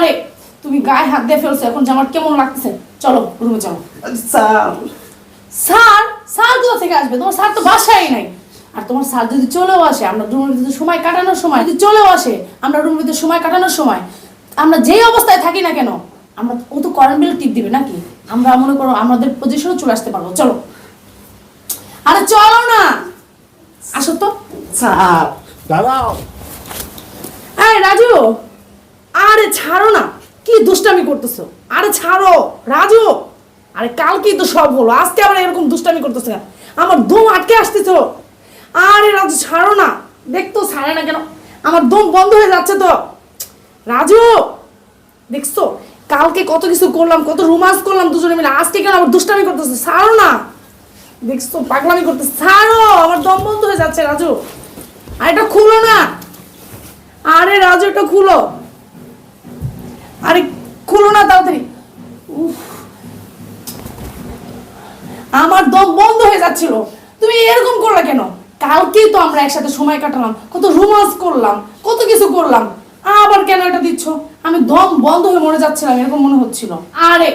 আরে তুমি গায়ে হাত দিয়ে ফেলছো এখন যে আমার কেমন লাগতেছে? চলো রুমে চলো স্যার। স্যার স্যার কোথা থেকে আসবে? তোমার স্যার তো বাসায় নাই। আর তোমার স্যার যদি চলেও আসে আমরা রুমের ভিতরে সময় কাটানোর সময় যদি চলেও আসে আমরা রুমের ভিতরে সময় কাটানোর সময় আমরা যেই অবস্থায় থাকি না কেন আমরা ও তো করেন্ট বিল টিপ দিবে নাকি? আমরা মনে করো আমাদের পজিশনে চলে আসতে পারব। চলো। আরে চলো না। আসো তো। স্যার। দাঁড়াও। আরে রাজু। আরে ছাড়ো না, কি দুষ্টামি করতেছো? আরে ছাড়ো, রাজু! আরে কালকেই তো সব হলো, আজকে আবার এরকম দুষ্টামি করতেছে? আমার দম আটকে আসতেছো। আরে রাজু, ছাড়ো না, দেখতো ছাড়ে না কেন? আমার দম বন্ধ হয়ে যাচ্ছে তো। রাজু, দেখছ? কালকে কত কিছু করলাম, কত রোমান্স করলাম দুজনে মিলে, আজকে কেন আবার দুষ্টামি করতেছে? ছাড়ো না। দেখছ, পাগলামি করতেছে। ছাড়ো, আমার দম বন্ধ হয়ে যাচ্ছে, রাজু। আর এটা খুলো না। আরে রাজু, এটা খুলো। আরে খুলো না তাড়াতাড়ি। উফ। আমার দম বন্ধ হয়ে যাচ্ছিল। তুমি এরকম করলে কেন? কালকেই তো আমরা একসাথে সময় কাটালাম কত রোমান্স করলাম কত কিছু করলাম। আবার কেন এটা দিচ্ছ? আমি দম বন্ধ হয়ে মরে যাচ্ছিলাম এরকম মনে হচ্ছিল। আরে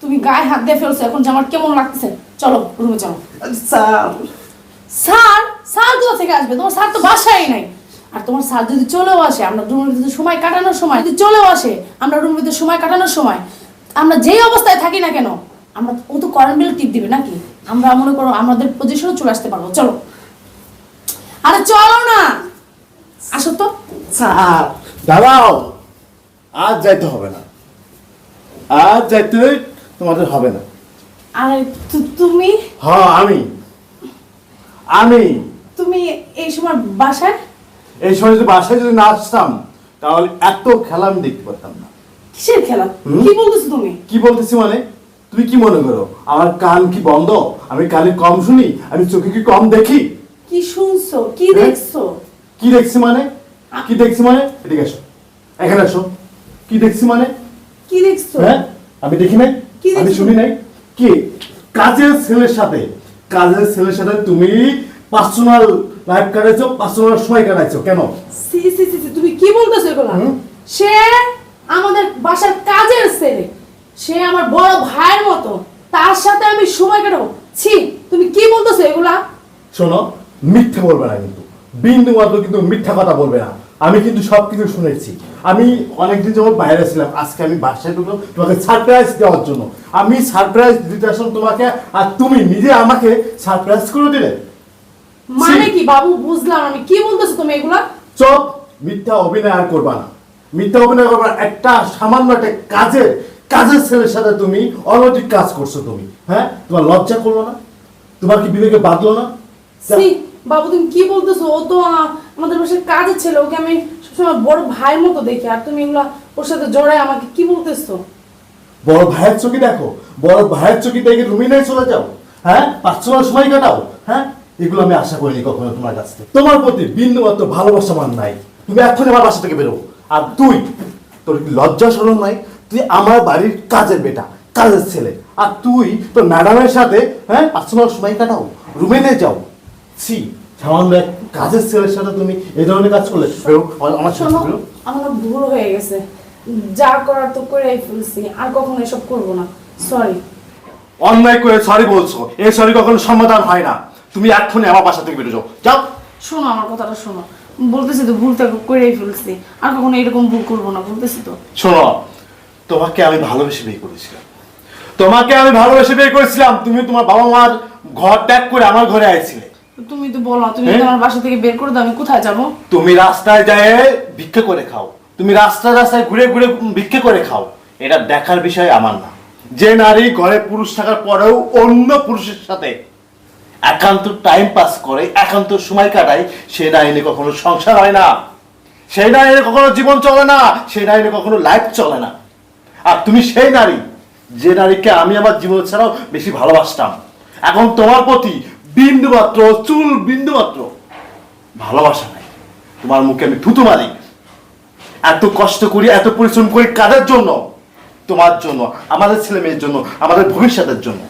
তুমি গায়ে হাত দিয়ে ফেলছো এখন যে আমার কেমন লাগতেছে? চলো রুমে চলো স্যার। স্যার? স্যার কোথা থেকে আসবে? তোমার স্যার তো বাসায় নাই। আর তোমার স্যার যদি চলেও আসে আমরা রুমের ভিতরে সময় কাটানোর সময় যদি চলেও আসে আমরা রুমের ভিতরে সময় কাটানোর সময় আমরা যেই অবস্থায় থাকি না কেন আমরা ও তো করেন্ট বিল টিপ দিবে নাকি? আমরা মনে করো আমাদের পজিশনে চলে আসতে পারব। চলো। আরে চলো না! আসো তো। স্যার দাঁড়াও। আজ যাইতে হবে না। আজ যাইতে তোমাদের হবে না। আরে তুমি? হ্যাঁ আমি। আমি। তুমি এই সময় বাসায়? এই সময় যদি বাসায় যদি না আসতাম তাহলে এত খেলা আমি দেখতে পারতাম না। কিসের খেলা? কি বলতেছো তুমি? কি বলতেছি মানে? তুমি কি মনে করো আমার কান কি বন্ধ? আমি কানে কম শুনি আমি চোখে কি কম দেখি? কি শুনছো? কি হ্যাঁ? দেখছ? কি দেখছি মানে? কি দেখছি মানে? এদিকে আসো। এখানে আসো। কি দেখছি মানে? কি দেখছ? হ্যাঁ? আমি দেখি নাই? কি আমি শুনি নাই? কি? কাজের ছেলের সাথে। কাজের ছেলের সাথে তুমি পার্সোনাল লাইফ কাটাইছো পার্সোনাল সময় কাটাইছো কেন? সি সি সি সি, তুমি কি বলতেছো এগুলা? সে আমাদের বাসার কাজের ছেলে। সে আমার বড় ভাইয়ের মতো। তার সাথে আমি সময় কাটাবো। ছি তুমি কি বলতেছো এগুলা? শোনো মিথ্যা বলবে না কিন্তু। বিন্দু মাত্র কিন্তু মিথ্যা কথা বলবে না। আমি কিন্তু সব কিছু শুনেছি। আমি অনেকদিন যখন বাইরে ছিলাম। আজকে আমি বাসায় ঢুকলাম তোমাকে সারপ্রাইজ দেওয়ার জন্য। আমি সারপ্রাইজ দিতে আসলাম তোমাকে আর তুমি নিজে আমাকে সারপ্রাইজ করে দিলে। মানে কি বাবু? বুঝলাম আমি। কি বলতেছো তুমি এগুলা? চপ! মিথ্যা অভিনয় আর করবা না। মিথ্যা অভিনয় করবা একটা সামান্য একটা কাজের কাজের ছেলের সাথে তুমি অনৈতিক কাজ করছ তুমি হ্যাঁ? তোমার লজ্জা করল না? তোমার কি বিবেকে বাঁধলো না? বাবু তুমি কি বলতেছো? ও তো আমাদের বাসার কাজের ছেলে। ওকে আমি সবসময় বড় ভাইয়ের মতো দেখি। আর তুমি এগুলা ওর সাথে জড়ায় আমাকে কি বলতেছো? বড় ভাইয়ের চোখে দেখো। বড় ভাইয়ের চোখে দেখে তুমি নাই চলে যাও হ্যাঁ? পার্সোনাল সময় কাটাও হ্যাঁ? এগুলো আমি আশা করিনি কখনো তোমার কাছ থেকে। তোমার প্রতি বিন্দু মাত্র ভালোবাসা আমার নাই। তুমি এখন আমার বাসা থেকে বেরো আর তুই তোর কি লজ্জা সরম নাই? তুই আমার বাড়ির কাজের বেটা কাজের ছেলে। আর তুই তোর ম্যাডামের সাথে হ্যাঁ পার্সোনাল সময় কাটাও রুমে নিয়ে যাও। সি সামান্য এক কাজের ছেলের সাথে তুমি এই ধরনের কাজ করলে। আমার- আমার সাথে শোনো আমার ভুল হয়ে গেছে। যা করার তো করেই ফেলছি আর কখনো এসব করব না। সরি অন্যায় করে সরি বলছো। এই সরি কখনো সমাধান হয় না। তুমি এক্ষুনি আমার বাসা থেকে বেরো যাও। যাও। শোনো আমার কথাটা শোনো। বলতেছি তো ভুলটা করেই ফেলছি। আর কখনো এরকম ভুল করব না বলতেছি তো। শোনো তোমাকে আমি ভালোবেসে বিয়ে করেছিলাম। তোমাকে আমি ভালোবেসে বিয়ে করেছিলাম তুমি তোমার বাবা মার ঘর ত্যাগ করে আমার ঘরে আইছিলে। তুমি তো বলো তুমি হ্যাঁ? আমার বাসা থেকে বের করে দাও আমি কোথায় যাব? তুমি রাস্তায় যায় ভিক্ষে করে খাও। তুমি রাস্তায় রাস্তায় ঘুরে ঘুরে ভিক্ষে করে খাও। এটা দেখার বিষয় আমার না। যে নারী ঘরে পুরুষ থাকার পরেও অন্য পুরুষের সাথে একান্ত টাইম পাস করে, একান্ত সময় কাটায় সে নিয়ে কখনো সংসার হয় না। সেই নিয়ে কখনো জীবন চলে না, সেই নিয়ে কখনো লাইফ চলে না। আর তুমি সেই নারী, যে নারীকে আমি আমার জীবন ছাড়াও বেশি ভালোবাসতাম। এখন তোমার প্রতি বিন্দু মাত্র চুল বিন্দু মাত্র ভালোবাসা নাই। তোমার মুখে আমি থুতু মারি এত কষ্ট করি, এত পরিশ্রম করি কাদের জন্য? তোমার জন্য, আমাদের ছেলে মেয়ের জন্য, আমাদের ভবিষ্যতের জন্য।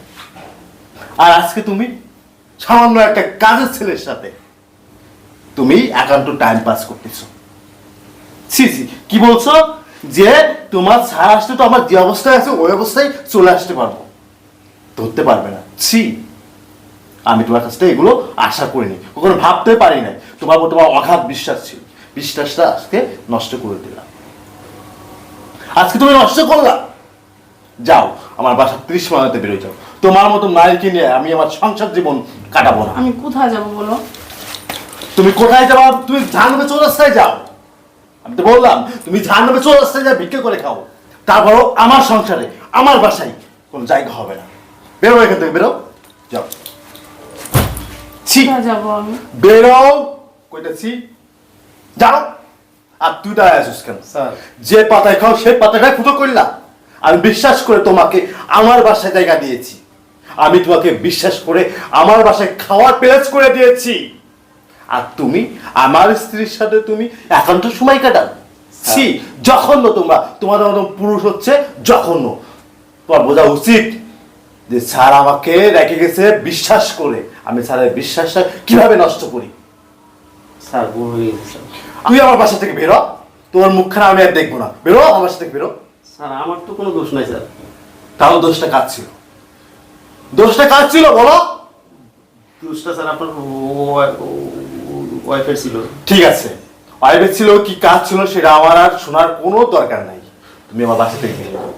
আর আজকে তুমি সামান্য একটা কাজের ছেলের সাথে তুমি একান্ত টাইম পাস করতেছো। ছি ছি, কি বলছো? যে তোমার ছাড় আসতে তো আমার যে অবস্থায় আছে, ওই অবস্থায় চলে আসতে পারব। ধরতে পারবে না। ছি, আমি তোমার কাছ থেকে এগুলো আশা করিনি। কখনো ভাবতে পারি নাই। তোমার তোমার অগাধ বিশ্বাস ছিল। বিশ্বাসটা আজকে নষ্ট করে দিলাম। আজকে তুমি নষ্ট করলা। যাও, আমার বাসা ত্রিশ মাইলতে বেরোয় যাও। তোমার মতো নারীকে নিয়ে আমি আমার সংসার জীবন কাটাবো না। আমি কোথায় যাব বলো? তুমি কোথায় যাবা? তুমি জাহান্নামে চৌরাস্তায় যাও। আমি তো বললাম তুমি জাহান্নামে চৌরাস্তায় যা ভিক্ষে করে খাও। তারপরও আমার সংসারে আমার বাসায় কোনো জায়গা হবে না। বেরো এখান থেকে বেরো। যাও। ছি। যাব আমি? বেরো। কইতেছি যাও। আর তুই দাঁড়ায় আছিস কেন? যে পাতায় খাও সেই পাতাটাই ফুটো করলা আমি বিশ্বাস করে তোমাকে আমার বাসায় জায়গা দিয়েছি। আমি তোমাকে বিশ্বাস করে আমার বাসায় খাওয়ার প্লেস করে দিয়েছি। আর তুমি আমার স্ত্রীর সাথে তুমি একান্ত সময় কাটাও। ছি জঘন্য তোমরা। তোমাদের মতন পুরুষ হচ্ছে জঘন্য। তোমার বোঝা উচিত যে স্যার আমাকে রেখে গেছে বিশ্বাস করে। আমি স্যারের বিশ্বাসটা কীভাবে নষ্ট করি? স্যার ভুল হয়ে গেছে স্যার। তুই আমার বাসা থেকে বেরো। তোমার মুখখানা আমি আর দেখব না। বেরো আমার বাসা থেকে বেরো। স্যার আমার তো কোনো দোষ নাই স্যার। তাহলে দোষটা কাজ ছিল? দোষটা কাজ ছিল বলো? দোষটা স্যার আপনার ওয়াইফের ছিল। ঠিক আছে। আইবে ছিল কি কাজ ছিল সেটা আমার আর শোনার কোনো দরকার নাই। তুমি আমার বাসা থেকে বেরো।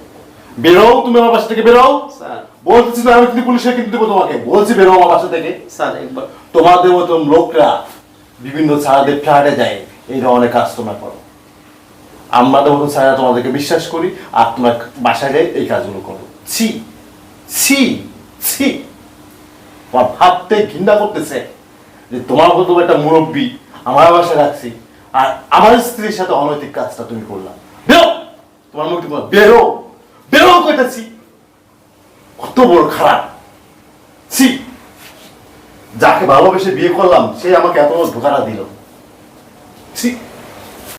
বেরো তুমি আমার বাসা থেকে বেরো। স্যার। বলতেছি না আমি কিন্তু পুলিশে কিন্তু দেবো তোমাকে। বলছি বেরো আমার বাসা থেকে। স্যার একবার। তোমাদের মতন লোকরা বিভিন্ন ছাড়াদের ফ্ল্যাটে যায় এই ধরনের কাজ তোমরা করো। আমাদের মতন ছাড়া তোমাদেরকে বিশ্বাস করি আর তোমার বাসায় যাই এই কাজগুলো করো। ছি ছি। ছি। তোমার ভাবতে ঘৃণা করতেছে যে তোমার মতো একটা মুরব্বী আমার বাসায় রাখছি আর আমার স্ত্রীর সাথে অনৈতিক কাজটা তুমি করলাম বেরো! তোমার মুখ বলো, বেরো! বেরো কইতেছি। কত বড় খারাপ। ছি। যাকে ভালোবেসে বিয়ে করলাম সে আমাকে এত ধোকাটা দিল। ছি।